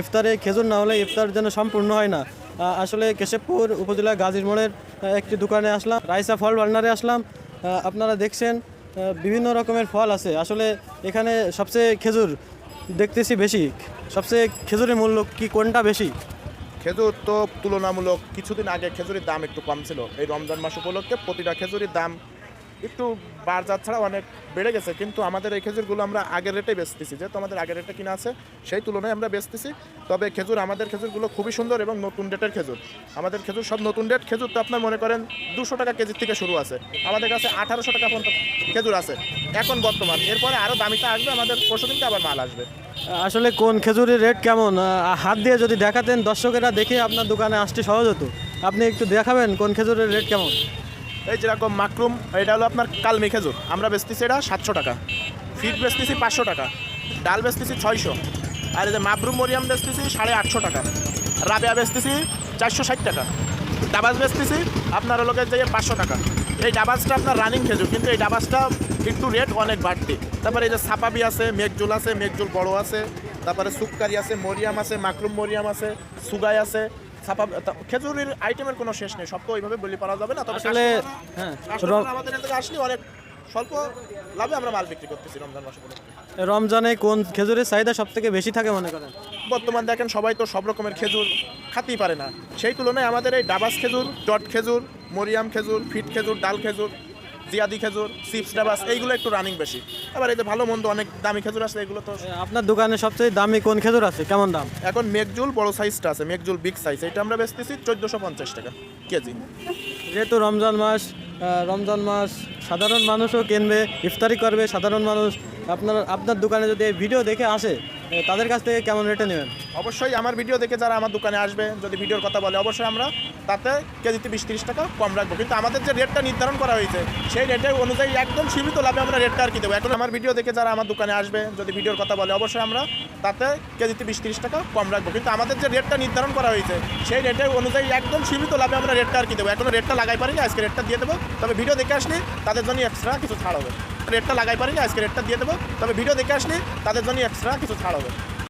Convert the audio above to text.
ইফতারে খেজুর না হলে ইফতার যেন সম্পূর্ণ হয় না। আসলে কেশবপুর উপজেলা গাজীর মোড়ের একটি দোকানে আসলাম, রাইসা ফল ভান্ডারে আসলাম। আপনারা দেখছেন বিভিন্ন রকমের ফল আছে। আসলে এখানে সবচেয়ে খেজুর দেখতেছি বেশি। সবচেয়ে খেজুরের মূল্য কি, কোনটা বেশি? খেজুর তো তুলনামূলক কিছুদিন আগে খেজুরের দাম একটু কম ছিল। এই রমজান মাস উপলক্ষে প্রতিটা খেজুরের দাম একটু বাজার ছাড়া অনেক বেড়ে গেছে, কিন্তু আমাদের এই খেজুরগুলো আমরা আগের রেটে বেচতেছি। যেহেতু আমাদের আগের রেটে কিনা আছে, সেই তুলনায় আমরা বেচতেছি। তবে খেজুর, আমাদের খেজুরগুলো খুবই সুন্দর এবং নতুন ডেটের খেজুর। আমাদের খেজুর সব নতুন ডেট। খেজুর তো আপনার মনে করেন দুশো টাকা কেজির থেকে শুরু আছে। আমাদের কাছে আঠারোশো টাকা পর্যন্ত খেজুর আছে, এখন বর্তমান। এরপরে আরও দামিটা আসবে, আমাদের পরশু দিনকে আবার মাল আসবে। আসলে কোন খেজুরের রেট কেমন? হাত দিয়ে যদি দেখাতেন দর্শকেরা দেখে আপনার দোকানে আসতে সহজ হতো। আপনি একটু দেখাবেন কোন খেজুরের রেট কেমন? এই যেরকম মাকরুম, এটা হলো আপনার কালমি খেজুর। আমরা বেচতেছি এটা সাতশো টাকা। ফিট বেচতেছি পাঁচশো টাকা। ডাল বেচতেছি ছয়শো। আর এই যে মাবরুম মরিয়াম বেচতেছি সাড়ে আটশো টাকা। রাবেয়া বেচতেছি চারশো ষাট টাকা। ডাবাস বেচতেছি আপনার হলো যে পাঁচশো টাকা। এই ডাবাসটা আপনার রানিং খেজুর, কিন্তু এই ডাবাসটা একটু রেট অনেক বাড়তি। তারপরে এই যে সাপাবি আছে, মেঘজুল আছে, মেঘজুল বড় আছে। তারপরে সুক্কারি আছে, মরিয়াম আছে, মাকরুম মরিয়াম আছে, সুগাই আছে। ছাপা খেজুরের আইটেমের কোনো শেষ নেই সব তো ওইভাবে বলি পারা যাবে না তবে আসলে হ্যাঁ আমাদের এখানে আসলে অনেক স্বল্প লাভে আমরা মাল বিক্রি করতেছি রমজান মাসে। রমজানে কোন খেজুরের চাহিদা সব থেকে বেশি থাকে মনে করেন বর্তমান দেখেন সবাই তো সব রকমের খেজুর খাতেই পারে না সেই তুলনায় আমাদের এই ডাবাস খেজুর জট খেজুর মরিয়াম খেজুর ফিট খেজুর ডাল খেজুর জিয়াদি খেজুর চিপস ডাবাস এইগুলো একটু রানিং বেশি। আবার এই যে ভালো মন্দ অনেক দামি খেজুর আছে এগুলো তো আপনার দোকানে সবচেয়ে দামি কোন খেজুর আছে? কেমন দাম? এখন মেঘজুল বড় সাইজটা আছে মেঘজুল বিগ সাইজ এটা আমরা বেচতেছি চোদ্দোশো পঞ্চাশ টাকা কেজি। যেহেতু রমজান মাস রমজান মাস সাধারণ মানুষও কিনবে ইফতারি করবে সাধারণ মানুষ। আপনার আপনার দোকানে যদি এই ভিডিও দেখে আসে তাদের কাছ থেকে কেমন রেটে নেবেন? অবশ্যই আমার ভিডিও দেখে যারা আমার দোকানে আসবে, যদি ভিডিওর কথা বলে, অবশ্যই আমরা তাতে কেজিতে বিশ, তিরিশ টাকা কম রাখব। কিন্তু আমাদের যে রেটটা নির্ধারণ করা হয়েছে, সেই রেটের অনুযায়ী একদম সীমিত লাভে আমরা রেটটা আর কি দেবো। এখন আমার ভিডিও দেখে যারা আমার দোকানে আসবে, যদি ভিডিওর কথা বলে, অবশ্যই আমরা তাতে কেজিতে বিশ, তিরিশ টাকা কম রাখব। কিন্তু আমাদের যে রেটটা নির্ধারণ করা হয়েছে, সেই রেটের অনুযায়ী একদম সীমিত লাভে আমরা রেটটা আর কি দেবো। এখনও রেটটা লাগাই পারিনি, আজকে রেটটা দিয়ে দেবো। তবে ভিডিও দেখে আসলে তাদের জন্য এক্সট্রা কিছু ছাড় হবে। রেটটা লাগাই পারিনি আজকে রেটটা দিয়ে দেবো। তবে ভিডিও দেখে আসলে তাদের জন্য এক্সট্রা কিছু ছাড় হবে।